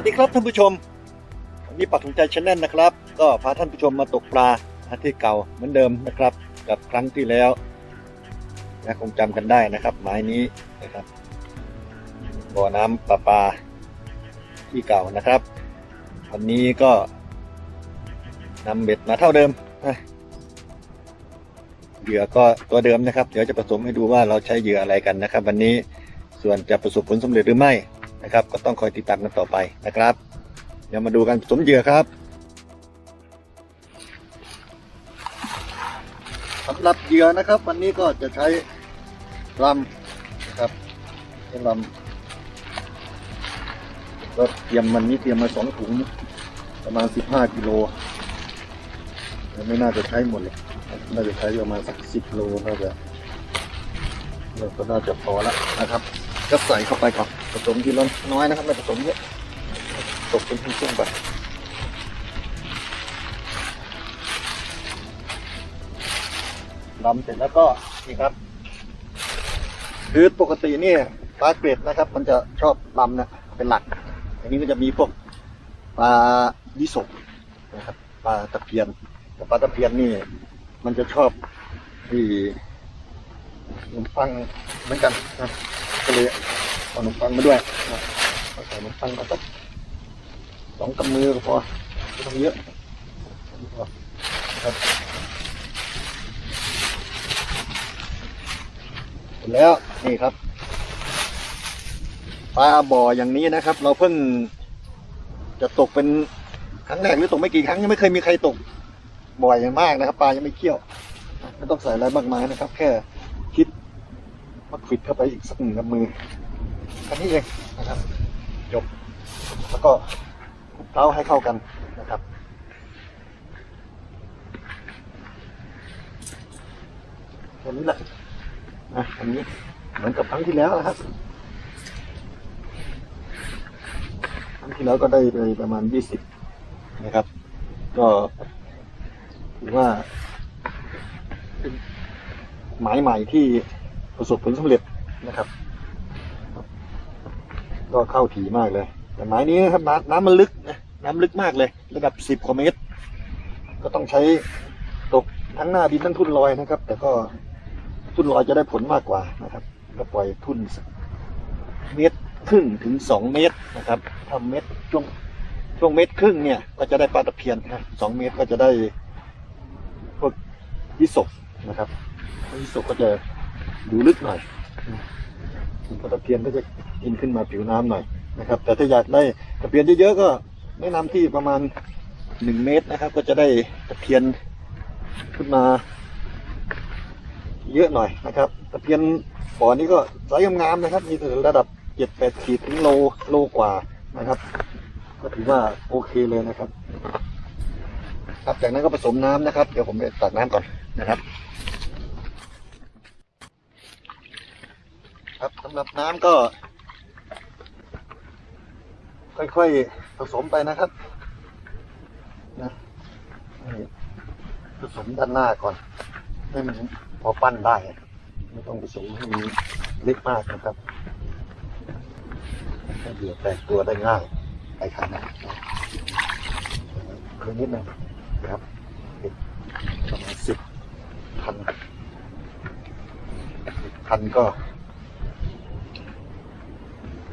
วัสดีครับท่านผู้ชม วันนี้ปักถุงใจชแนลนะครับ ก็พาท่านผู้ชมมาตกปลาที่เก่าเหมือนเดิมนะครับ กับครั้งที่แล้วนะคงจำกันได้นะครับหมายนี้นะครับบ่อน้ำประปลาที่เก่านะครับ วันนี้ก็นำเบ็ดมาเท่าเดิมเหยื่อก็ตัวเดิมนะครับ เดี๋ยวจะผสมให้ดูว่าเราใช้เหยื่ออะไรกันนะครับ วันนี้ส่วนจะประสบผลสำเร็จหรือไม่ นะครับ ก็ต้องคอยติดตามกันต่อไปนะครับ เดี๋ยวมาดูกันผสมเหยื่อครับสำหรับเหยื่อนะครับ วันนี้ก็จะใช้ลำนะครับใช้ลำก็เตรียมมันนี้เตรียมมาสองถุงประมาณสิบห้ากิโลไม่น่าจะใช้หมดเลยน่าจะใช้ประมาณสักสิบโลน่าจะเราก็น่าจะพอละนะครับ ก็ใส่เข้าไปก่อนผสมทีละน้อยนะครับไม่ผสมเยอะตกเป็นชุ่มๆไปลำเสร็จแล้วก็นี่ครับคือปกตินี่ปลาเกรดนะครับ มันจะชอบลำนะเป็นหลัก อันนี้ก็จะมีพวกปลาดิสกนะครับปลาตะเพียนแต่ปลาตะเพียนนี่ มันจะชอบที่ ขนมปังเหมือนกันนะก็เลยเอาขนมปังมาด้วยนะใส่ขนมปังมาสักสองกำมือก็พอไม่ต้องเยอะพอครับเสร็จแล้วนี่ครับปลาบ่ออย่างนี้นะครับ เราเพิ่งจะตกเป็นครั้งแรกหรือตกไม่กี่ครั้งยังไม่เคยมีใครตกบ่อยอย่างมากนะครับ ปลายังไม่เคี่ยว ไม่ต้องใส่อะไรมากมายนะครับ แค่ มาควิดเข้าไปอีกสักหนึ่งกำมือแค่นี้เองนะครับจบแล้วก็เคล้าให้เข้ากันนะครับแค่นี้แหละนะอันนี้เหมือนกับครั้งที่แล้วนะครับครั้งที่แล้วก็ได้ไปประมาณยี่สิบนะครับ ก็ถือว่าเป็นหมายใหม่ที่ ประสบผลสำเร็จนะครับ ก็เข้าถี่มากเลย แต่หมายนี้นะครับน้ำน้ำมันลึกนะน้ำลึกมากเลย ระดับสิบกว่าเมตร ก็ต้องใช้ตกทั้งหน้าดินทั้งทุ่นลอยนะครับ แต่ก็ทุ่นลอยจะได้ผลมากกว่านะครับ ก็ปล่อยทุ่นเมตรครึ่งถึงสองเมตรนะครับถ้าเมตรช่วงช่วงเมตรครึ่งเนี่ย ก็จะได้ปลาตะเพียนนะสองเมตรก็จะได้พวกยิสกนะครับยิสกก็จะ ดูลึกหน่อยปลาตะเพียนก็จะกินขึ้นมาผิวน้ำหน่อยนะครับ แต่ถ้าอยากได้ตะเพียนเยอะๆก็แนะนำที่ประมาณหนึ่งเมตรนะครับ ก็จะได้ตะเพียนขึ้นมา เยอะหน่อยนะครับตะเพียนบ่อนี้ก็ไซส์งามๆนะครับ มีถึงระดับเจ็ดแปดขีดถึงโลโลกว่านะครับ ก็ถือว่าโอเคเลยนะครับ ครับจากนั้นก็ผสมน้ำนะครับ เดี๋ยวผมไปตักน้ำก่อนนะครับ ครับสำหรับน้ำก็ ค่อยๆผสมไปนะครับนะผสมด้านหน้าก่อน ให้มันพอปั้นได้ ไม่ต้องผสมให้มันเล็กมากนะครับให้เหยื่อแตกตัวได้ง่ายไปขนาดคือนิดหนึงนะครับประมาณสิบพันพันก็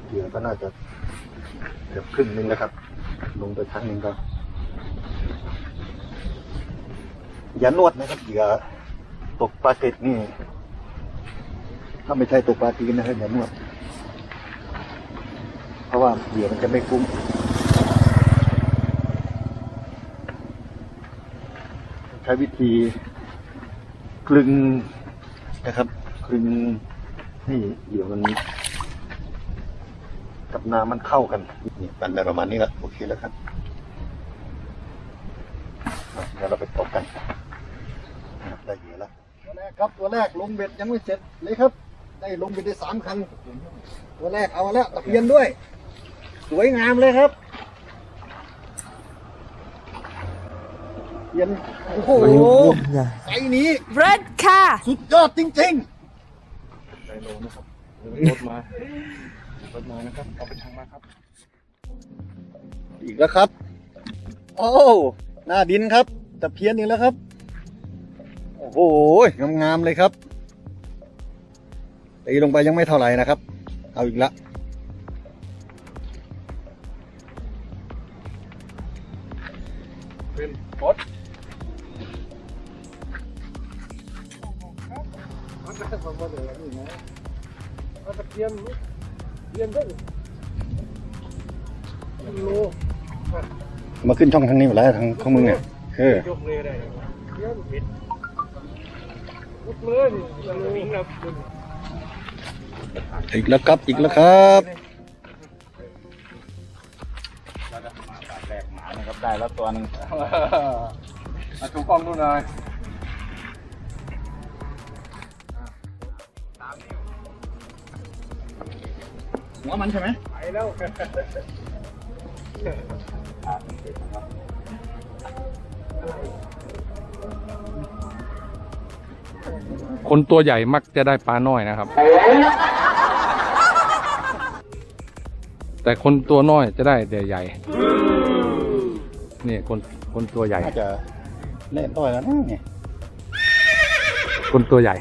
เหยื่อก็น่าจะเกือบครึ่งหนึงแล้วครับ ลงไปครั้งหนึ่งก็ อย่านวดนะครับเหยื่อตกปลาเกร็ดนี่ ถ้าไม่ใช่ตกปลาตีนนะครับอย่านวด เพราะว่าเหยื่อมันจะไม่คุ้มใช้วิธีคลึงนะครับคลึงให้เหยื่อมัน น้ำมันเข้ากันนี่ปั่นได้ประมาณนี้ละโอเคแล้วครับอะเดี๋ยวเราไปตกกันนะครับได้เหยื่อแล้วตัวแรกครับตัวแรกลงเบ็ดยังไม่เสร็จเลยครับ ได้ลงเบ็ดได้สามคันตัวแรกเอามาแล้วตะเพียนด้วย สวยงามเลยครับเพียนโอ้โหไซส์นี้ Red ค่ะ สุดยอดจริงไดโลนะครับรถมา รถมานะครับเอาไปทางมาครับ อีกแล้วครับ โอ้หน้าดินครับตะเพียนอีกแล้วครับ โอ้โหงามๆเลยครับตีลงไปยังไม่เท่าไหร่นะครับ เอาอีกแล้ว มาขึ้นช่องทางนี้หมดแล้วทางของมึงเนี่ยเออยกเลยได้เพียนบิดยกเลยโลวิ่งแล้วอีกแล้วครับอีกแล้วครับแหลกหมานะครับได้แล้วตัวหนึงมาถูกกล้องดูหน่อยหัวมันใช่ไหมไปแล้ว คนตัวใหญ่มักจะได้ปลาน้อยนะครับ แต่คนตัวน้อยจะได้แต่ใหญ่ นี่คนคนตัวใหญ่ น่าจะเล่นต่อยแล้วนะเนี่ยคนตัวใหญ่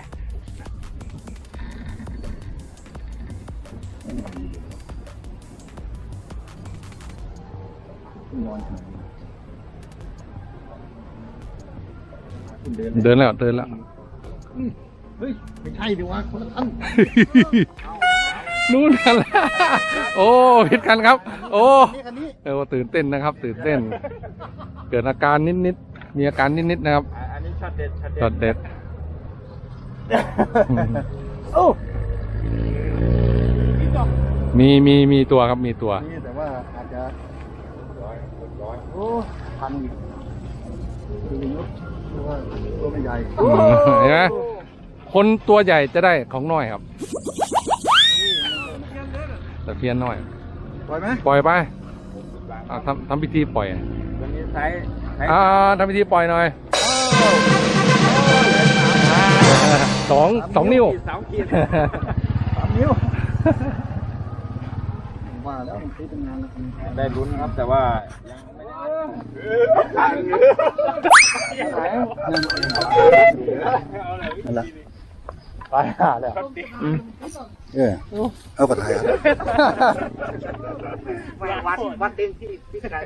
เดินแล้วเดินแล้วเฮ้ยไม่ใช่ดิวะคนละท่านนู่นกันแล้วโอ้ผิดกันครับ โอ้นี่คันนี้เออตื่นเต้นนะครับ ตื่นเต้น เกิดอาการนิดๆมีอาการนิดๆนะครับอันนี้ช็อตเด็ดช็อตเด็ดจอดเด็ดโอ้มีมีมีตัวครับมีตัวนี่แต่ว่าอาจจะร้อยร้อย โอ้พันอีกคือยุบตัวาตัวไม่ใหญ่อืมเห็นไหมคนตัวใหญ่จะได้ของน้อยครับแต่เพี้ยนน้อย ปล่อยไหมปล่อยไปอ่าทำทำพิธีปล่อยตัวนี้ไซส์ไซส์อ่าทำพิธีปล่อยหน่อยสองสองนิ้วสามขีดสามนิ้วว่าแล้วมันคิดตั้งนานแล้วได้ลุ้นครับแต่ว่ายัง ไม่ได้นั่นแหละไปหาแล้วเออเอาปัดไทยอะวัดวัดเต็มที่พี่กาย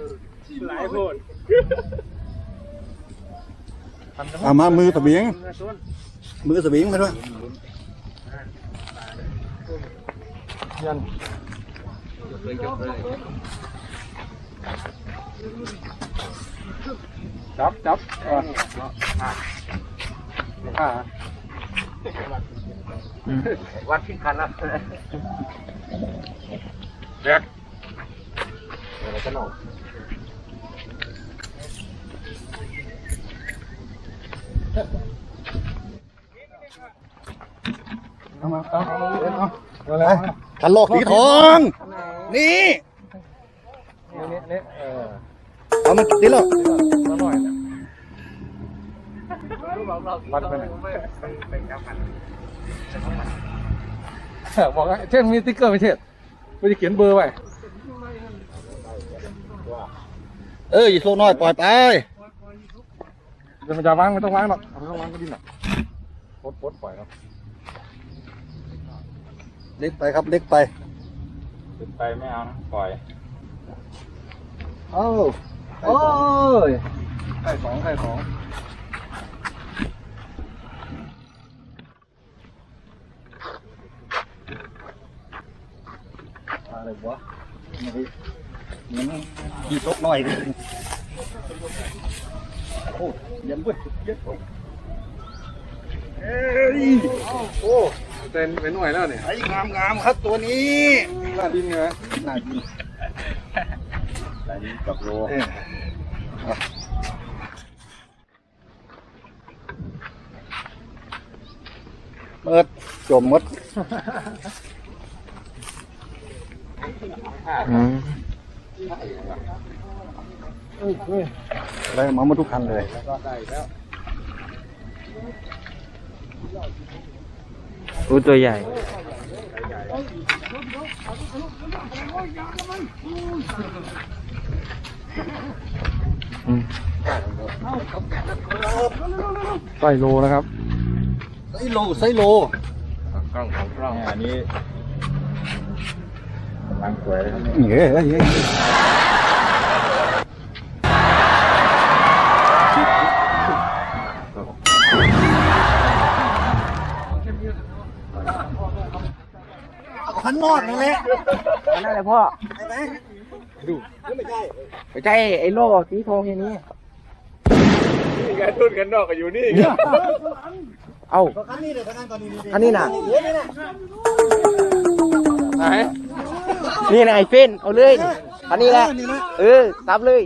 หลายโพดเอามามือสวิงมือสวิงมาด้วย จับจับเอออ่าวัดพิคันนะเด็กอะไรกันหนอเอามาเอาเอาเอาอะไรคันโลกสีทอง นี่นี่นี่ เออเอามาติดแล้วมาหน่อยวัดไปไหนบอกว่าเช่นมีสติ๊กเกอร์ไม่เช่นไม่ได้เขียนเบอร์ไว้เอ้ยโซน้อยปล่อยไปเดี๋ยวมันจะวางไม่ต้องวางหรอกเอาไม่ต้องวางก็ดิ้นหรอกปลดปลดปล่อยครับเล็กไปครับเล็กไปขึ้นไปไม่เอานะปล่อย เอ้า โอ้ยไข่สองไข่สองอะไรวะนี่มันกี่ตกน้อยดิโอ้เยี่ยมเว้ยเยี่ยมเว้ยเอ้ยโอ้เต้นเป็นหน่วยแล้วเนี่ยไอ้งามงามๆครับตัวนี้หน้าดินไงน่ากิน อะไรนี้กับโลเออเปิดจมหมดอะไรมาหมาทุกคันเลยก็ได้แล้ว อู้ตัวใหญ่อืมใส่โลนะครับไซโลไซโลกล้องของกล้องอันนี้กำลังสวยเลยครับเฮ้ยเฮ้ย เฮ้ยขันอกนั่นแหละนั่นแหละพ่อใช่ไหมดูไม่ใช่ไม่ใช่ไอ้โลกสีทองอย่างนี้นี่ไงทุ่นกันนอกก็อยู่นี่เอ้าขันนี้เลยขันก่อนนี่อันนี้น่ะเดี๋ยวนี่นะไหนนี่นะไอ้เฟนเอาเลยอันนี้แหละนี่นะเออซับเลย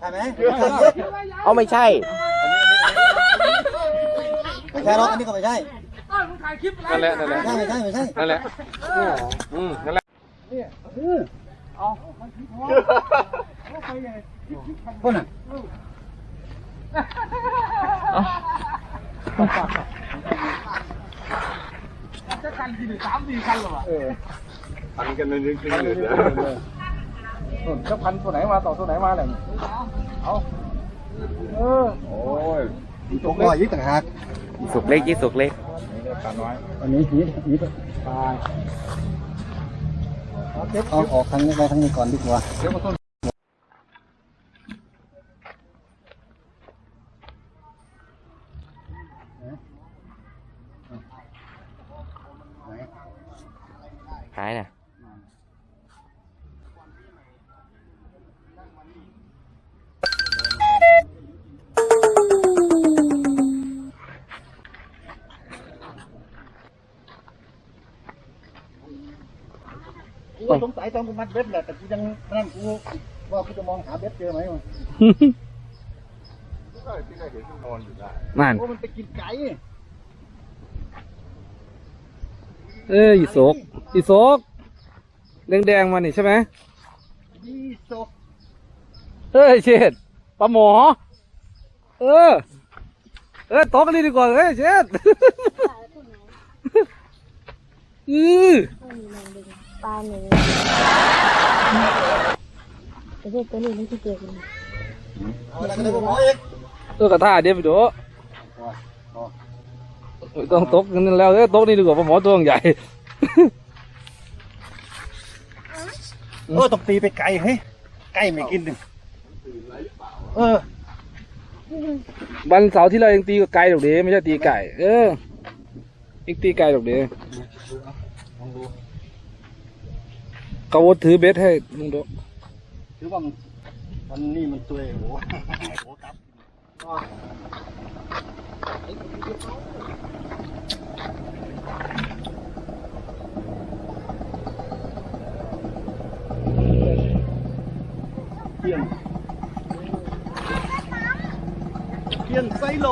ใช่ไหมเอาไม่ใช่ไม่ใช่หรอกอันนี้ก็ไม่ใช่ นั่นแหละนั่นแหละไม่ใช่ไม่ใช่ไม่ใช่นั่นแหละ อืมนั่นแหละคนน่ะพันกันเลยนึกๆเลยเดี๋ยวนู่นเจ้าพันตัวไหนมาต่อตัวไหนมาแหละเอาเออ โอ้ย ตกลอยยิ่งต่างหาก สุกเล็กยี่สุกเล็กนี่ได้ ปลาน้อยอันนี้นี่นี่ปลาเอาออกทางนี้ไปทางนี้ก่อนดีกว่า ตอนกูมัดเบ็ดแหละแต่กูยังนั่นกูว่ากูจะมองหาเบ็ดเจอไหมวะที่เคยเห็นนอนอยู่ได้นั่นโอ้มันไปกินไก่เอ้ยอีโศกอีโศกแดงๆมานี่ใช่ไหมยี่สกเอ้ยเชดปลาหมอ เออ เออตกกันเลยดีกว่าเอ้ยเชดอือ ปลาหนึ่งประเทศตัวนี้ไม่ที่เกิดกันเอาอะไรกันเลยกูหมอเองเออกระท่าเดี๋ยวไปดูไม่ต้องตกกันนั่นแล้วเอ้ยตกนี่ดีกว่าปลาหมอตัวใหญ่เออต้องตีไปไก่เฮ้ยไก่ไม่กินดิเออวันเสาร์ที่เรายังตีกับไก่ดอกเดไม่ใช่ตีไก่ เอออีกตีไก่ดอกเดเขาวดถือเบ็ดให้ลุงโดถือว่ามันวันนี้มันตัวเองโอ้โหโอ้ครับเทียนเทียนไซโล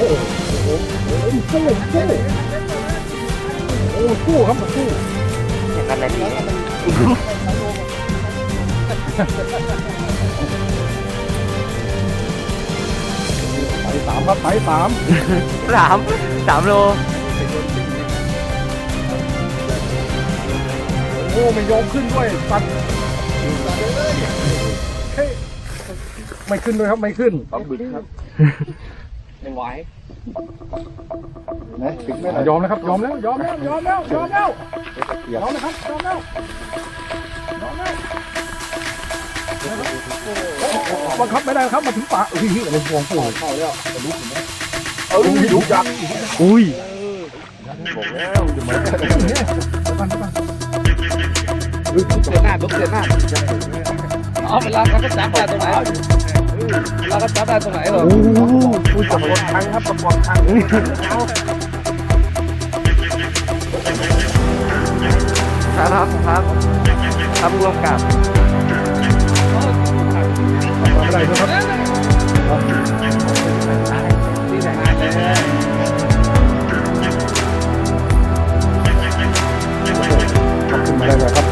โอ้โหโอ้โหสู้สู้โอ้สู้ครับสู้อย่างนั้นเลยไปสามครับไปสามสามสามโลโอ้ไม่ยอมขึ้นด้วยตัดเฮ้ยไม่ขึ้นด้วยครับไม่ขึ้นปลาบึกครับ นะถึงไม่ไหนยอมแล้วครับยอมแล้วยอมแล้วยอมแล้วยอมแล้วยอมแล้วครับยอมแล้วยอมแล้วบังคับไม่ได้ครับมาถึงป่าอุ้ยอะไรฟองปูเข้าแล้วเอ้ยดุยักษ์อุ้ยเสียหน้าลุกเสียหน้าเอาเวลาเขาก็จับได้ตรงไหน เวลาเขาจับได้ตรงไหนเหรอผู้จับกดทางครับประกอบทางครับครับครับรวมกับอะไรนะครับขึ้นมาได้เลยครับ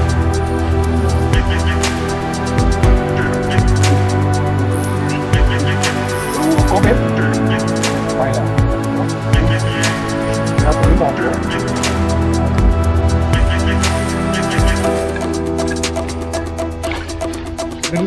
คอมเมนต์ไปแล้วครับผมบอกอยู่ดึง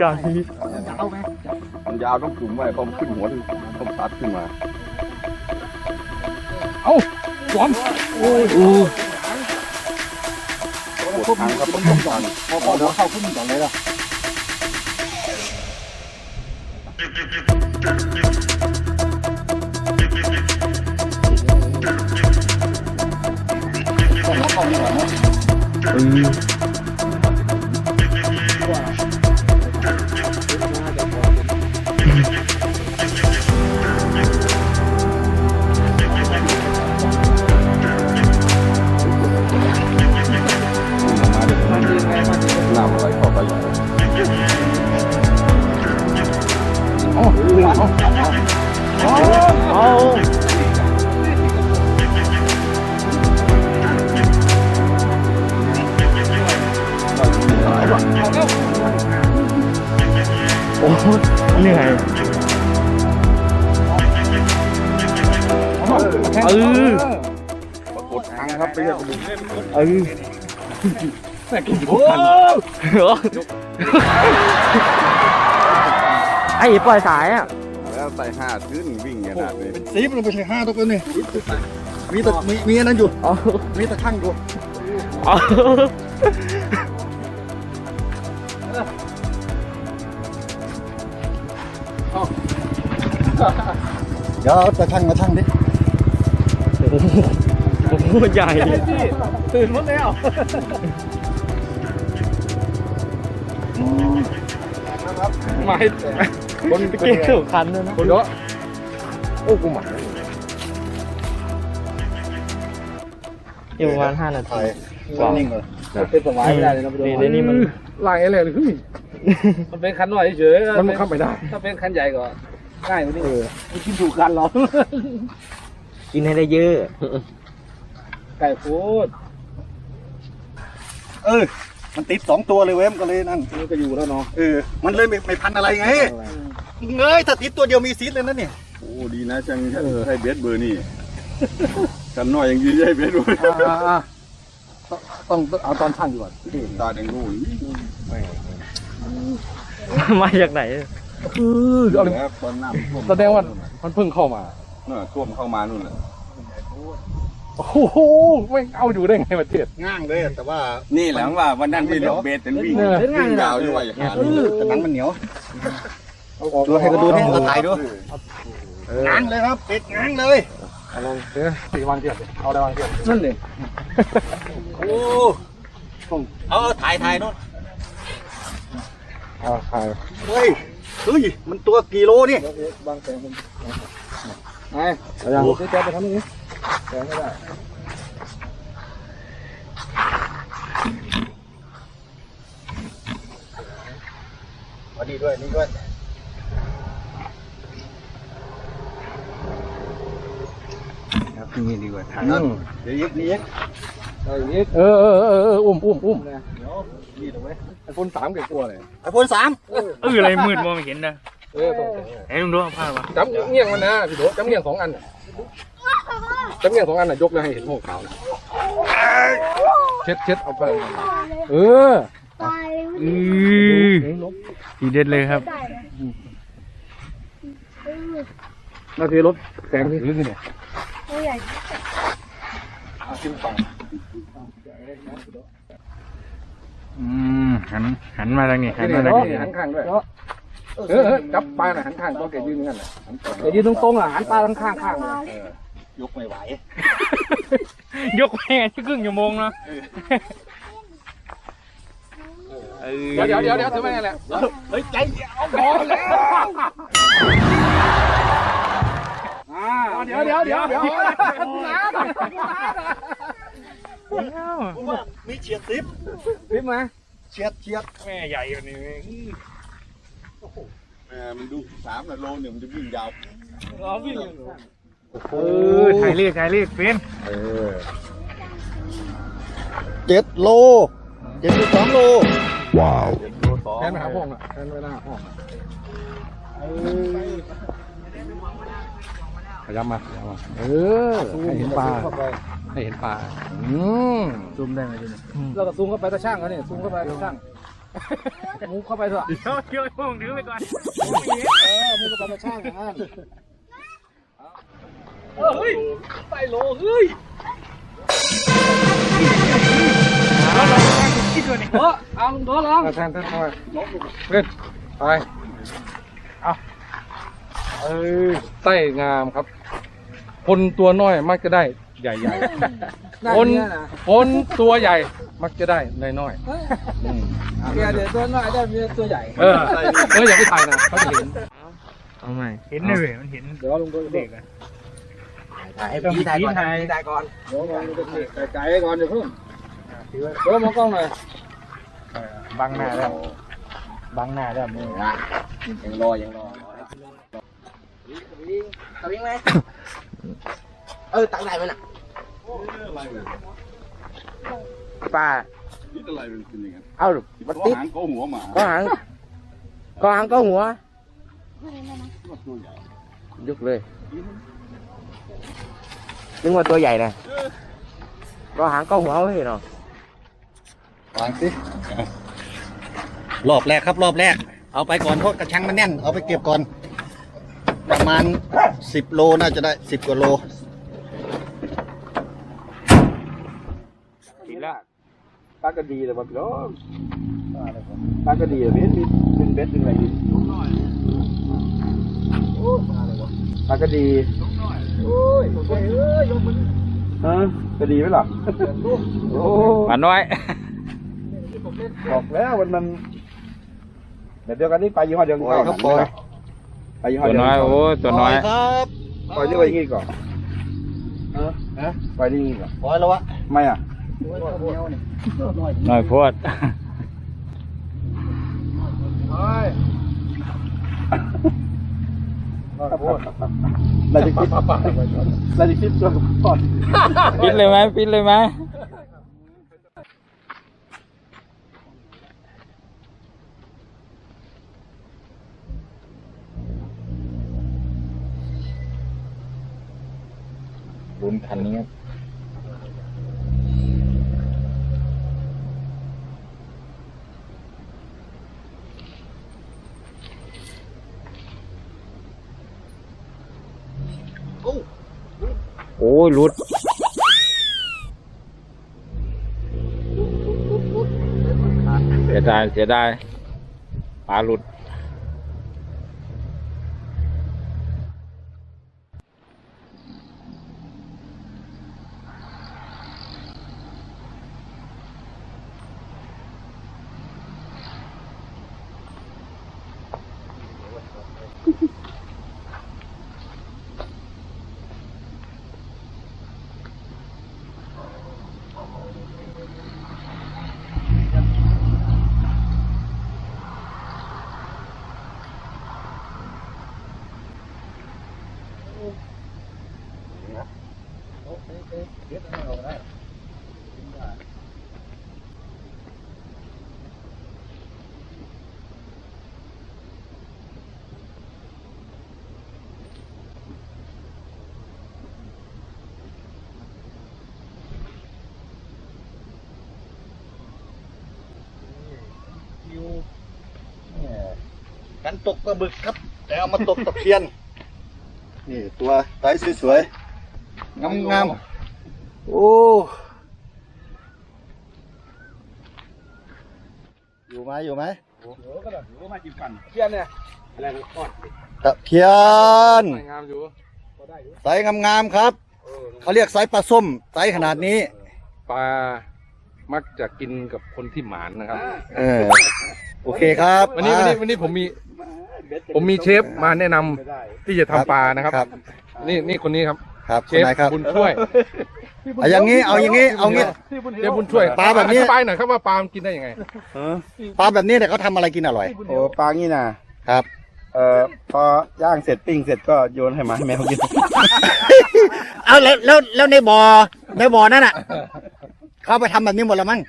หโคตรใหญ่มันยาวต้องกลุ่มไว้พอมันขึ้นหัวต้องตัดขึ้นมา เอาหวานโอ้โหกดทางครับต้องต้องการพอพอเดี๋ยวเข้าขึ้นก่อนเลยล่ะม ออแม่กินโอ้ไอ้ปล่อยสายอะแล้วใส่ห้าขึ้นวิ่งขนาดนี้เป็นสีมันไม่ใช่ห้าตัวกันนี่มีแต่มีมีอันนั้นอยู่เอามีตะข้างอยู่เอาเดี๋ยวเอาตะข้างมาชั่งดิ โอ้โหใหญ่ตื่นหมดแล้วไม่คนเก่งสุคันด้วยนะคนเยอะโอ้กูหมาอยู่ประมาณห้านาทีถ่ายกว่านิ่งเลยเป็นสมัยไม่ได้เลยนะนี่ในนี้มันลายอะไรเลยคือมันเป็นคันหน่อยเฉยมันมันเข้าไม่ได้ ถ้าเป็นคันใหญ่ก็ง่ายกว่านี้ไม่กินถูกกันหรอกกินให้ได้เยอะ ไก่ฟูดเออ มันติดสองตัวเลยเว้ยมันก็เลยนั่น นี่ก็อยู่แล้วเนาะเออ มันเลยไม่ไม่พันอะไรไง เงยถ้าติดตัวเดียวมีซีดเลยนะเนี่ย โอ้ดีนะจังใช้เบสเบอร์นี่ กันน้อยยังยืนใช้เบสเบอร์อ่าอ่าต้องต้องเอาตอนช่างดีกว่าตาแดงรูนมาจากไหนคือเอาเลยแล้วตอนน้ำท่วมแสดงว่ามันเพิ่งเข้ามาน่ะท่วมเข้ามานู่นแหละ โอ้โหไม่เอาอยู่ได้ไงประเทศ ง่างเลยแต่ว่านี่แหละว่าวันนั้นที่เราเบสเป็นวิ่งเนี่ยวิ่งยาวอยู่ว่าอย่างนั้นแต่หนังมันเหนียวเอาออกดูให้ก็ดูนี่เอาถ่ายดู ง้างเลยครับเป็ดง้างเลย เอาลองเดี๋ยวสี่วันเทียบดิเอาได้วันเทียบนั่นเลยโอ้เอาเอาถ่ายถ่ายนู่นเอาถ่ายเฮ้ยเฮ้ยมันตัวกี่โลนี่บางแสงผมไอ้เอาอย่างซื้อแจ๊บไปทำนี่ แสงไม่ได้เอาดีด้วย นี่ด้วยครับนี่ดีกว่าถ่ายนั่นเดี๋ยวยิกนี่ยิกเออย่างนี้เออเออเอออุ้มอุ้มอุ้มเดี๋ยวนี่ตรงไหนไอ้คนสามเก็บกลัวเลยไอโฟนสามเอออะไรมืดมองไม่เห็นนะเออไอ้ลุงดูเอาผ้าวะจำเงี้ยงมันนะพี่โดจำเงี้ยงสองอันน่ะ จำเงี้ยงสองอันน่ะยกเลยให้เห็นหัวขาวนะเช็ดเช็ดเอาไป เออปลาเลยอือทีเด็ดเลยครับได้เลยเออนาทีรถแสงถือสิเนี่ยตัวใหญ่เอาขึ้นฝั่งอืมหันหันมาทางนี้หันนี่มาทางเนาะนี้หันข้างด้วย เออเออจับปลาหน่ะหันข้างต้องแกยืนงั้นน่ะแกยืนตรงๆอะหันปลาทั้งข้างข้างเลย ยกไม่ไหวยกแม่ที่ครึ่งชั่วโมงเนาะเออเดี๋ยวเดี๋ยวเดี๋ยวถือไว้นี่แหละเฮ้ยใจเย็นเอาพอแล้วเดี๋ยวเดี๋ยวเดี๋ยวเดี๋ยวผมว่ามีเฉียดซิปพิมพ์มาเฉียดเฉียดแม่ใหญ่กว่านี้แหมมันดูสามโลเนี่ยมันจะวิ่งยาว เออถ่ายเลขถ่ายเลขเป็นเจ็ดโลเจ็ดจุดสองโลแทนไปหาห้องอะแทนไปหน้าห้องอะขยับมาขยับมา เออ ให้เห็นปลา ให้เห็นปลา อืมซูมได้ไหมดิเราก็ซูมเข้าไปตะช่างเขาเนี่ยซูมเข้าไปตะช่างมุกเข้าไปเถอะเดี๋ยวเดี๋ยวพวกถือไปก่อนเออมุกเข้าไปตะช่างอย่างนั้น เฮ้ยไปโลเฮ้ยเออเอาลุงโดนลองแทนแทนไปเล่นไปเอาเออไส้งามครับ คนตัวน้อยมักจะได้ใหญ่ใหญ่ๆคนคนตัวใหญ่มักจะได้น้อยๆอืมเดี๋ยวตัวน้อยได้มีตัวใหญ่เออเอออย่าไปถ่ายนะเขาจะเห็นเอาใหม่เห็นเลยมันเห็นเดี๋ยวลุงโดนเด็กอะ ถ่ายต้องถ่ายก่อนถ่ายก่อนเดี๋ยวลุงจะไกลๆก่อนเดี๋ยวเพิ่งเดี๋ยวมองกล้องหน่อยบังหน้าแล้วบังหน้าแล้วมือยังรอยังรอเอาวิ่งไหมเออตักได้ไหมน่ะปลานี่อะไรมันเป็นอย่างนั้นเอามันติดหางโก้หัวหมาก็หางก็หางก็หัวตัวใหญ่ยกเลย นึกว่าตัวใหญ่นะก็หางก็หัวเฮ้ยเนาะวางสิรอบแรกครับรอบแรก เอาไปก่อนเพราะกระชังมันแน่น เอาไปเก็บก่อน ประมาณสิบโลน่าจะได้สิบกว่าโลติดแล้วปลากระดีเลยป่ะพี่น้องปลากระดีเลยเบสเป็นเบสเป็นอะไรดีปลากระ ดีฮะกระดีไหมล่ะโอ้ปลาน้อยบอกแล้วมันมันแบบเดียวกันนี่ปยี่ห้อเดียวกันปล่อยครับปล่อยไปยี่ห้อตัวเดียวน้อยกันโอ้ตัวน้อยปล่ครับปล่อยนี่ไว้อยังงี้ก่อนฮะปล่อยนี่งี้ก่อนปล่อยแล้ววะไม่อะน้อยโพด เราจะคิดเราจะคิดจนก่อนปิดเลยไหมปิดเลยไหมลุ้นคันนี้ครับ อ้ยหลุด เสียดาย เสียดาย ปลาหลุด กันตกปลาบึกครับ แต่เอามาตกตะเพียน นี่ตัวไซส์สวยๆ งามๆ โอ้ อยู่ไหมอยู่ไหมเพี้ยนเนี่ยตะเพียนสวยงามอยู่ไซส์งามๆครับ เขาเรียกไซส์ปลาส้มไซส์ขนาดนี้ ปลา มักจะกินกับคนที่หมานนะครับ เออ โอเคครับ วันนี้วันนี้มาวันนี้ผมมี ผมมีเชฟมาแนะนำที่จะทำปลานะครับ ครับ นี่นี่คนนี้ครับครับเชคนฟไหนครับบุญช่วย เอาอย่างนี้เอาอย่างนี้เอางี้ เชฟบุญช่วยปลาแบบนี้ อธิบายหน่อยครับว่าปลามันกินได้ยังไง ปลาแบบนี้เนี่ยเขาทำอะไรกินอร่อย โอ้ปลางี้นะครับ เอ่อพอย่างเสร็จปิ้งเสร็จก็โยนให้หมาให้แมวกิน เอาแล้วแล้วแล้วในบ่อในบ่อนั่นอะ เขาไปทำแบบนี้หมดแล้วมั้ง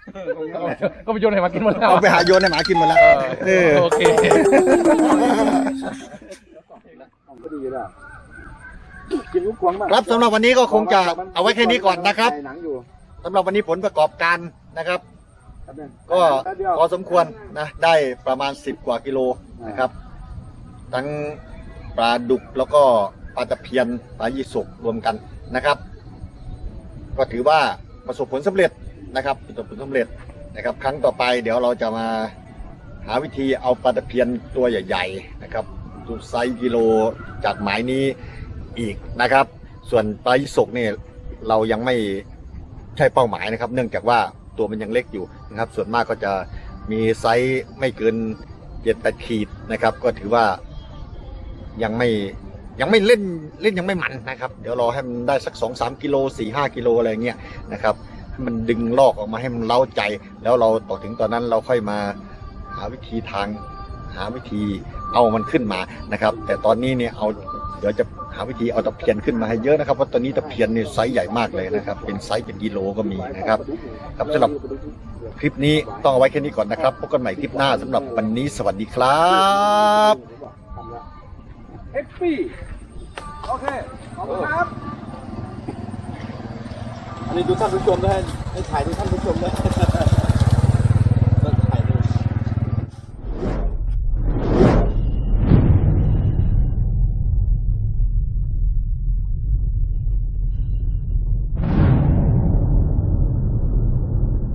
ก็ไปโยนให้มากินหมดแล้วเอาไปหาโยนให้หมากินหมดแล้วเออโอเคครับสำหรับวันนี้ก็คงจะเอาไว้แค่นี้ก่อนนะครับสำหรับวันนี้ผลประกอบการนะครับก็พอสมควรนะได้ประมาณ 10 กว่ากิโลนะครับ ทั้งปลาดุกแล้วก็ปลาตะเพียนปลายี่สกรวมกันนะครับ ก็ถือว่า ประสบผลสำเร็จนะครับประสบผลสำเร็จนะครับ ครั้งต่อไปเดี๋ยวเราจะมาหาวิธีเอาปลาตะเพียนตัวใหญ่ ๆ นะครับทุกไซส์กิโลจากหมายนี้อีกนะครับ ส่วนปลายี่สกเนี่ยเรายังไม่ใช่เป้าหมายนะครับ เนื่องจากว่าตัวมันยังเล็กอยู่นะครับ ส่วนมากก็จะมีไซส์ไม่เกินเจ็ดแปดขีดนะครับ ก็ถือว่ายังไม่ ยังไม่เล่นเล่นยังไม่มันนะครับ เดี๋ยวรอให้มันได้สักสองสามกิโลสี่ห้ากิโลอะไรเงี้ยนะครับให้มันดึงลอกออกมาให้มันเล้าใจ แล้วเราต่อถึงตอนนั้นเราค่อยมาหาวิธีทาง หาวิธีเอามันขึ้นมานะครับ แต่ตอนนี้เนี่ยเอาเดี๋ยวจะหาวิธีเอาตะเพียนขึ้นมาให้เยอะนะครับเพราะตอนนี้ตะเพียนเนี่ยไซส์ใหญ่มากเลยนะครับ เป็นไซส์เป็นกิโลก็มีนะครับครับสำหรับคลิปนี้ต้องเอาไว้แค่นี้ก่อนนะครับพบกันใหม่คลิปหน้าสำหรับวันนี้สวัสดีครับ เอฟปี้โอเค ขอบคุณครับ อันนี้ดูท่านผู้ชมด้วยให้ถ่ายดูท่านผู้ชมด้วย